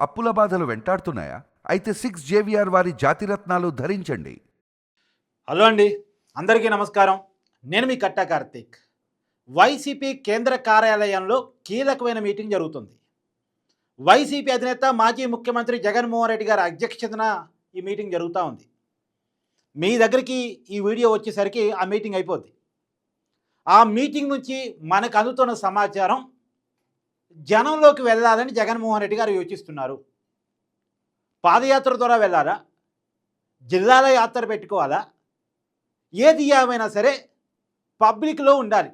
అప్పుల బాధలు వెంటాడుతున్నాయా? అయితే సిక్స్ జేవిఆర్ వారి జాతిరత్నాలు ధరించండి. హలో అండి. అందరికీ నమస్కారం. నేను మీ కట్టా కార్తీక్. వైసీపీ కేంద్ర కార్యాలయంలో కీలకమైన మీటింగ్ జరుగుతుంది. వైసీపీ అధినేత మాజీ ముఖ్యమంత్రి జగన్మోహన్ రెడ్డి గారి అధ్యక్షతన ఈ మీటింగ్ జరుగుతూ ఉంది. మీ దగ్గరికి ఈ వీడియో వచ్చేసరికి ఆ మీటింగ్ అయిపోద్ది. ఆ మీటింగ్ నుంచి మనకు అందుతున్న సమాచారం జనంలోకి వెళ్ళాలని జగన్మోహన్ రెడ్డి గారు యోచిస్తున్నారు. పాదయాత్ర ద్వారా వెళ్ళాలా? జిల్లాల యాత్ర పెట్టుకోవాలా? ఏది ఏమైనా సరే పబ్లిక్లో ఉండాలి.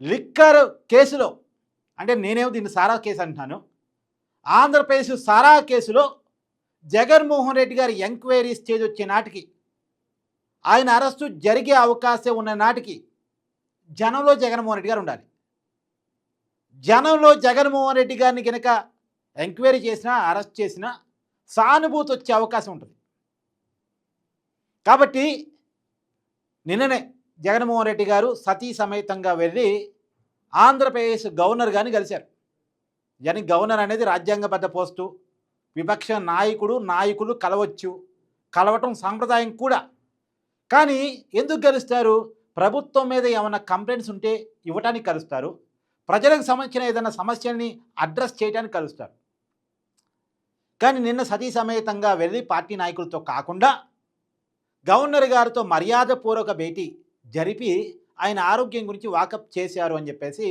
లిక్కర్ కేసులో అంటే నేనేమో దీన్ని సారా కేసు అంటున్నాను? ఆంధ్రప్రదేశ్ సారా కేసులో జగన్మోహన్ రెడ్డి గారి ఎంక్వైరీ స్టేజ్ వచ్చే నాటికి ఆయన అరెస్టు జరిగే అవకాశం ఉన్న నాటికి జనంలో జగన్మోహన్ రెడ్డి గారు ఉండాలి. జనంలో జగన్మోహన్ రెడ్డి గారిని కనుక ఎంక్వైరీ చేసినా అరెస్ట్ చేసినా సానుభూతి వచ్చే అవకాశం ఉంటుంది. కాబట్టి నిన్ననే జగన్మోహన్ రెడ్డి గారు సతీ సమేతంగా వెళ్ళి ఆంధ్రప్రదేశ్ గవర్నర్ గారిని కలిశారు. జని గవర్నర్ అనేది రాజ్యాంగబద్ధ పోస్టు. విపక్ష నాయకుడు నాయకులు కలవచ్చు కలవటం సాంప్రదాయం కూడా. కానీ ఎందుకు కలుస్తారు ప్రభుత్వం మీద ఏమైనా కంప్లైంట్స్ ఉంటే ఇవ్వటానికి కలుస్తారు. ప్రజలకు సంబంధించిన ఏదైనా సమస్యల్ని అడ్రస్ చేయడానికి కలుస్తారు. కానీ నిన్న సతీ సమేతంగా వెళ్ళి పార్టీ నాయకులతో కాకుండా గవర్నర్ గారితో మర్యాదపూర్వక భేటీ జరిపి ఆయన ఆరోగ్యం గురించి వాకప్ చేశారు అని చెప్పేసి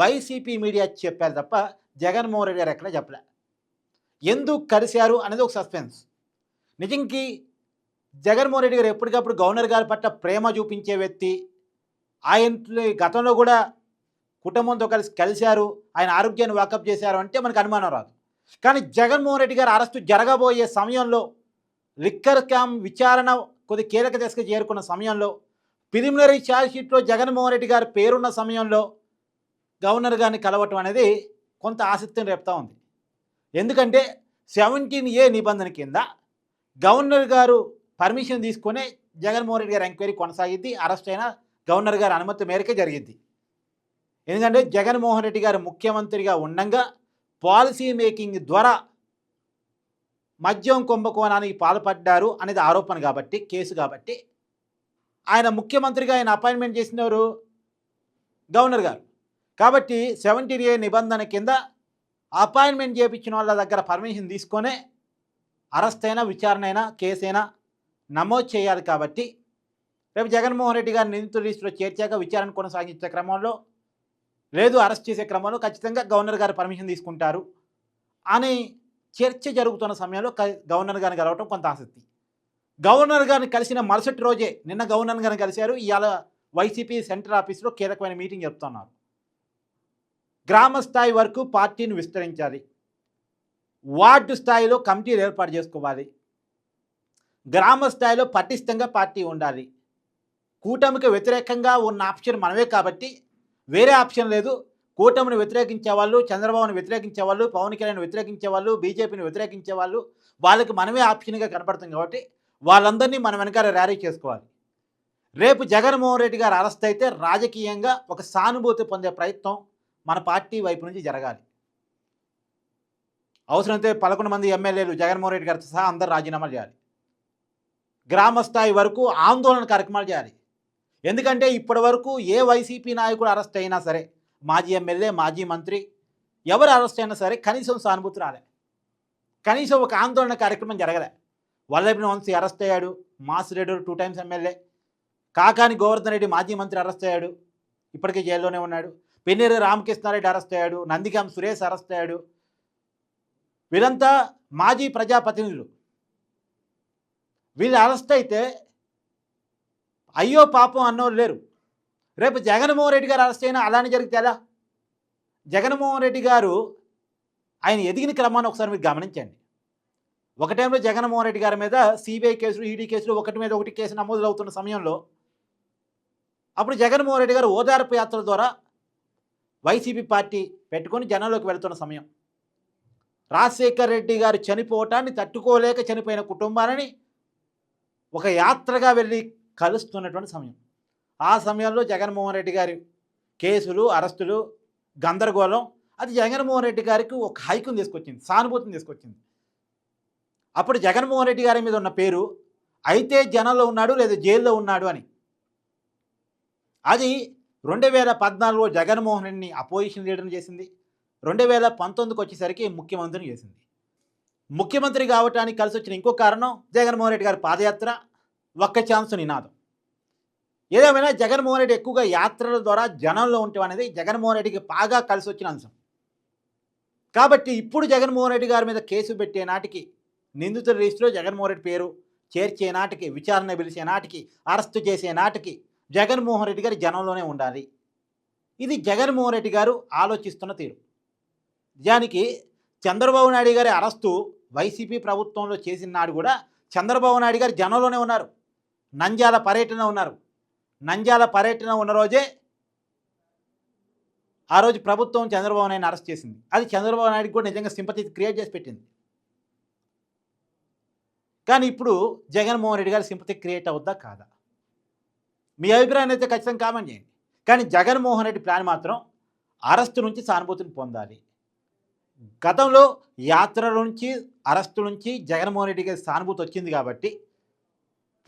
వైసీపీ మీడియా చెప్పారు తప్ప జగన్మోహన్ రెడ్డి గారు ఎక్కడ చెప్పలే. ఎందుకు కలిశారు అనేది ఒక సస్పెన్స్. నిజంకి జగన్మోహన్ రెడ్డి గారు ఎప్పటికప్పుడు గవర్నర్ గారి పట్ల ప్రేమ చూపించే వ్యక్తి. ఆయన గతంలో కూడా కుటుంబంతో కలిసి కలిశారు ఆయన ఆరోగ్యాన్ని వాకప్ చేశారు అంటే మనకు అనుమానం రాదు. కానీ జగన్మోహన్ రెడ్డి గారు అరెస్టు జరగబోయే సమయంలో లిక్కర్ క్యామ్ విచారణ కొద్ది కీలక దశకు చేరుకున్న సమయంలో ప్రిలిమినరీ ఛార్జ్షీట్లో జగన్మోహన్ రెడ్డి గారు పేరున్న సమయంలో గవర్నర్ గారిని కలవటం అనేది కొంత ఆసక్తిని రేపుతూ ఉంది. ఎందుకంటే సెవెంటీన్ ఏ నిబంధన కింద గవర్నర్ గారు పర్మిషన్ తీసుకొని జగన్మోహన్ రెడ్డి గారి ఎంక్వైరీ కొనసాగిద్ది అరెస్ట్ అయిన గవర్నర్ గారి అనుమతి మేరకే జరిగింది ఎందుకంటే జగన్మోహన్ రెడ్డి గారు ముఖ్యమంత్రిగా ఉండంగా పాలసీ మేకింగ్ ద్వారా మద్యం కుంభకోణానికి పాల్పడ్డారు అనేది ఆరోపణ కాబట్టి కేసు కాబట్టి. ఆయన ముఖ్యమంత్రిగా ఆయన అపాయింట్మెంట్ చేసినవారు గవర్నర్ గారు. కాబట్టి సెవెంటీన్ ఏ నిబంధన కింద అపాయింట్మెంట్ చేయించిన వాళ్ళ దగ్గర పర్మిషన్ తీసుకొనే అరెస్ట్ అయినా విచారణ అయినా కేసైనా నమోదు చేయాలి కాబట్టి రేపు జగన్మోహన్ రెడ్డి గారు నిందితుల లిస్టులో చేర్చాక విచారణ కొనసాగించే క్రమంలో లేదు అరెస్ట్ చేసే క్రమంలో ఖచ్చితంగా గవర్నర్ గారు పర్మిషన్ తీసుకుంటారు అని చర్చ జరుగుతున్న సమయంలో గవర్నర్ గారిని కలవటం కొంత ఆసక్తి. గవర్నర్ గారిని కలిసిన మరుసటి రోజే నిన్న గవర్నర్ గారిని కలిశారు. ఇవాళ వైసీపీ సెంట్రల్ ఆఫీస్లో కీలకమైన మీటింగ్ చెప్తున్నారు గ్రామ స్థాయి వరకు పార్టీని విస్తరించాలి. వార్డు స్థాయిలో కమిటీలు ఏర్పాటు చేసుకోవాలి. గ్రామ స్థాయిలో పటిష్టంగా పార్టీ ఉండాలి. కూటమికి వ్యతిరేకంగా ఉన్న ఆప్షన్ మనమే కాబట్టి వేరే ఆప్షన్ లేదు. కూటమిని వ్యతిరేకించే వాళ్ళు చంద్రబాబుని వ్యతిరేకించే వాళ్ళు పవన్ కళ్యాణ్ వ్యతిరేకించే వాళ్ళు బీజేపీని వ్యతిరేకించే వాళ్ళు వాళ్ళకి మనమే ఆప్షన్గా కనపడుతుంది కాబట్టి వాళ్ళందరినీ మనం వెనకాల ర్యారీ చేసుకోవాలి. రేపు జగన్మోహన్ రెడ్డి గారు అరెస్ట్ అయితే రాజకీయంగా ఒక సానుభూతి పొందే ప్రయత్నం మన పార్టీ వైపు నుంచి జరగాలి. అవసరమైతే పదకొండు మంది ఎమ్మెల్యేలు జగన్మోహన్ రెడ్డి గారితో సహా అందరూ రాజీనామాలు చేయాలి. గ్రామ స్థాయి వరకు ఆందోళన కార్యక్రమాలు చేయాలి. ఎందుకంటే ఇప్పటి వరకు ఏ వైసీపీ నాయకుడు అరెస్ట్ అయినా సరే మాజీ ఎమ్మెల్యే మాజీ మంత్రి ఎవరు అరెస్ట్ అయినా సరే కనీసం సానుభూతి రాలే. కనీసం ఒక ఆందోళన కార్యక్రమం జరగలే. వల్లభిన వంశీ అరెస్ట్ అయ్యాడు Masireddy two times MLA Kakani Govardhan Reddy మాజీ మంత్రి అరెస్ట్ అయ్యాడు ఇప్పటికే జైల్లోనే ఉన్నాడు పెన్నేరు రామకృష్ణారెడ్డి అరెస్ట్ అయ్యాడు నందికాం సురేష్ అరెస్ట్ అయ్యాడు. వీళ్ళంతా మాజీ ప్రజాప్రతినిధులు. వీళ్ళు అరెస్ట్ అయితే అయ్యో పాపం అన్నోళ్ళు లేరు. రేపు జగన్మోహన్ రెడ్డి గారు అరెస్ట్ అయినా అలానే జరిగితే ఎలా? జగన్మోహన్ రెడ్డి గారు ఆయన ఎదిగిన క్రమాన్ని ఒకసారి మీరు గమనించండి. ఒక టైంలో జగన్మోహన్ రెడ్డి గారి మీద సిబిఐ కేసులు ఈడీ కేసులు ఒకటి మీద ఒకటి కేసు నమోదు అవుతున్న సమయంలో అప్పుడు జగన్మోహన్ రెడ్డి గారు ఓదార్పు యాత్ర ద్వారా వైసీపీ పార్టీ పెట్టుకొని జనంలోకి వెళుతున్న సమయం. రాజశేఖర్ రెడ్డి గారు చనిపోవటాన్ని తట్టుకోలేక చనిపోయిన కుటుంబాలని ఒక యాత్రగా వెళ్ళి కలుస్తున్నటువంటి సమయం. ఆ సమయంలో జగన్మోహన్ రెడ్డి గారి కేసులు అరెస్టులు గందరగోళం అది జగన్మోహన్ రెడ్డి గారికి ఒక హైకుని తీసుకొచ్చింది సానుభూతిని తీసుకొచ్చింది. అప్పుడు జగన్మోహన్ రెడ్డి గారి మీద ఉన్న పేరు అయితే జనంలో ఉన్నాడు లేదా జైల్లో ఉన్నాడు అని. అది రెండు వేల పద్నాలుగులో జగన్మోహన్ రెడ్డిని అపోజిషన్ లీడర్ని చేసింది. రెండు వేల పంతొమ్మిదికి వచ్చేసరికి ముఖ్యమంత్రిని చేసింది. ముఖ్యమంత్రి కావటానికి కలిసి వచ్చిన ఇంకో కారణం జగన్మోహన్ రెడ్డి గారి పాదయాత్ర. ఒక్క ఛాన్స్ నినాదం. ఏదేమైనా జగన్మోహన్ రెడ్డి ఎక్కువగా యాత్రల ద్వారా జనంలో ఉండటం అనేది జగన్మోహన్ రెడ్డికి బాగా కలిసి వచ్చిన అంశం. కాబట్టి ఇప్పుడు జగన్మోహన్ రెడ్డి గారి మీద కేసు పెట్టే నాటికి నిందితుల లిస్టులో జగన్మోహన్ రెడ్డి పేరు చేర్చే నాటికి విచారణ పిలిచే నాటికి అరెస్టు చేసే నాటికి జగన్మోహన్ రెడ్డి గారు జనంలోనే ఉండాలి. ఇది జగన్మోహన్ రెడ్డి గారు ఆలోచిస్తున్న తీరు. నిజానికి చంద్రబాబు నాయుడు గారి అరెస్టు వైసీపీ ప్రభుత్వంలో చేసిన నాడు కూడా చంద్రబాబు నాయుడు గారు జనంలోనే ఉన్నారు. నంద్యాల పర్యటన ఉన్నారు. నంద్యాల పర్యటన ఉన్న రోజే ఆ రోజు ప్రభుత్వం చంద్రబాబు నాయుడు అరెస్ట్ చేసింది. అది చంద్రబాబు నాయుడుకి కూడా నిజంగా సింపతి క్రియేట్ చేసి పెట్టింది. కానీ ఇప్పుడు జగన్మోహన్ రెడ్డి గారి సింపతి క్రియేట్ అవుద్దా కాదా? మీ అభిప్రాయాన్ని అయితే ఖచ్చితంగా కామెంట్ చేయండి. కానీ జగన్మోహన్ రెడ్డి ప్లాన్ మాత్రం అరెస్టు నుంచి సానుభూతిని పొందాలి. గతంలో యాత్ర నుంచి అరెస్టు నుంచి జగన్మోహన్ రెడ్డి గారి సానుభూతి వచ్చింది కాబట్టి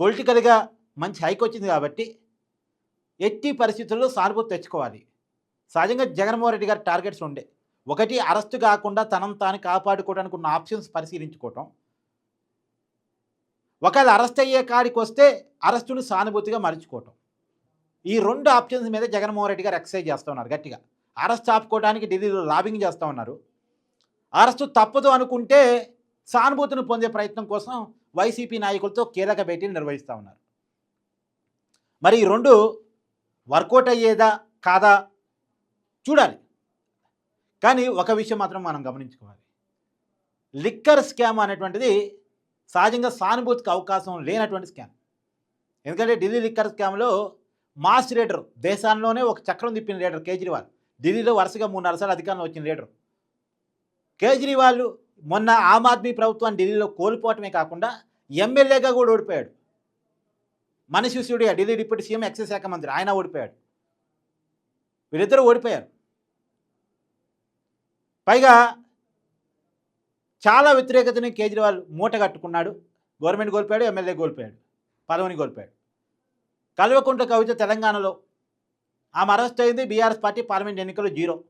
పొలిటికల్గా మంచి హైక్ వచ్చింది కాబట్టి ఎట్టి పరిస్థితుల్లో సానుభూతి తెచ్చుకోవాలి. సహజంగా జగన్మోహన్ రెడ్డి గారి టార్గెట్స్ ఉండే. ఒకటి అరెస్టు కాకుండా తనను తాను కాపాడుకోవడానికి ఉన్న ఆప్షన్స్ పరిశీలించుకోవటం. ఒకవేళ అరెస్ట్ అయ్యే కాడికి వస్తే అరెస్టును సానుభూతిగా మలుచుకోవటం. ఈ రెండు ఆప్షన్స్ మీద జగన్మోహన్ రెడ్డి గారు ఎక్సర్సైజ్ చేస్తూ ఉన్నారు గట్టిగా. అరెస్ట్ ఆపుకోవడానికి ఢిల్లీలో లాబింగ్ చేస్తూ ఉన్నారు. అరెస్టు తప్పదు అనుకుంటే సానుభూతిని పొందే ప్రయత్నం కోసం వైసీపీ నాయకులతో కీలక భేటీలు నిర్వహిస్తూ ఉన్నారు. మరి ఈ రెండు వర్కౌట్ అయ్యేదా కాదా చూడాలి. కానీ ఒక విషయం మాత్రం మనం గమనించుకోవాలి. లిక్కర్ స్కామ్ అనేటువంటిది సహజంగా సానుభూతికి అవకాశం లేనటువంటి స్కామ్. ఎందుకంటే ఢిల్లీ లిక్కర్ స్కామ్లో మాస్ లీడర్ దేశాల్లోనే ఒక చక్రం తిప్పిన లీడర్ కేజ్రీవాల్. ఢిల్లీలో వరుసగా మూడున్నర సార్లు అధికారంలో వచ్చిన లీడర్. కేజ్రీవాల్ మొన్న ఆమ్ ఆద్మీ ప్రభుత్వాన్ని ఢిల్లీలో కోల్పోవటమే కాకుండా ఎమ్మెల్యేగా కూడా ఓడిపోయాడు. మనిషి Sisodia Delhi deputy CM excise శాఖ మంత్రి ఆయన ఓడిపోయాడు. వీళ్ళిద్దరూ ఓడిపోయారు. పైగా చాలా వ్యతిరేకతని కేజ్రీవాల్ మూట కట్టుకున్నాడు. గవర్నమెంట్ కోల్పోయాడు ఎమ్మెల్యే కోల్పోయాడు పదవిని కోల్పోయాడు. కల్వకుంట్ల కవిత తెలంగాణలో ఆమె అరెస్ట్ అయింది బీఆర్ఎస్ పార్టీ పార్లమెంట్ ఎన్నికలు జీరో.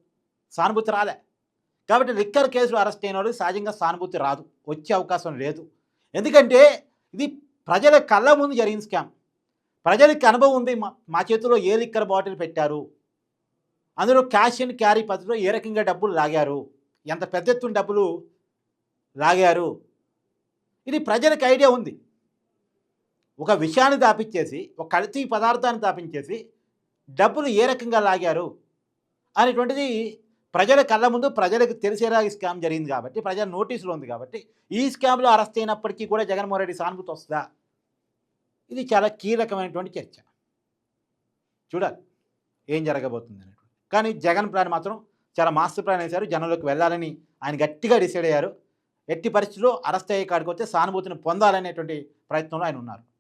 సానుభూతి రాలే. కాబట్టి లిక్కర్ కేసులు అరెస్ట్ అయిన వాళ్ళకి సహజంగా సానుభూతి రాదు వచ్చే అవకాశం లేదు. ఎందుకంటే ఇది ప్రజల కళ్ళ ముందు జరిగిన స్కామ్. ప్రజలకి అనుభవం ఉంది మా మా చేతిలో ఏ లిక్కర్ బాటిల్ పెట్టారు? అందులో క్యాష్ అండ్ క్యారీ పద్ధతిలో ఏ రకంగా డబ్బులు లాగారు? ఎంత పెద్ద ఎత్తున డబ్బులు లాగారు? ఇది ప్రజలకు ఐడియా ఉంది. ఒక విషయాన్ని దాపించేసి ఒక కల్తీ పదార్థాన్ని దాపించేసి డబ్బులు ఏ రకంగా లాగారు? అనేటువంటిది ప్రజల కళ్ళ ముందు ప్రజలకు తెలిసేలా ఈ స్కామ్ జరిగింది కాబట్టి ప్రజల నోటీసులో ఉంది కాబట్టి ఈ స్కామ్లో అరెస్ట్ అయినప్పటికీ కూడా జగన్మోహన్ రెడ్డి సానుభూతి వస్తుందా? ఇది చాలా కీలకమైనటువంటి చర్చ. చూడాలి ఏం జరగబోతుంది అనేటువంటి కానీ జగన్ ప్లాన్ మాత్రం చాలా మాస్టర్ ప్లాన్ వేశారు జనంలోకి వెళ్ళాలని ఆయన గట్టిగా డిసైడ్ అయ్యారు. ఎట్టి పరిస్థితుల్లో అరెస్ట్ అయ్యే కాడికి వస్తే సానుభూతిని పొందాలనేటువంటి ప్రయత్నంలో ఆయన ఉన్నారు.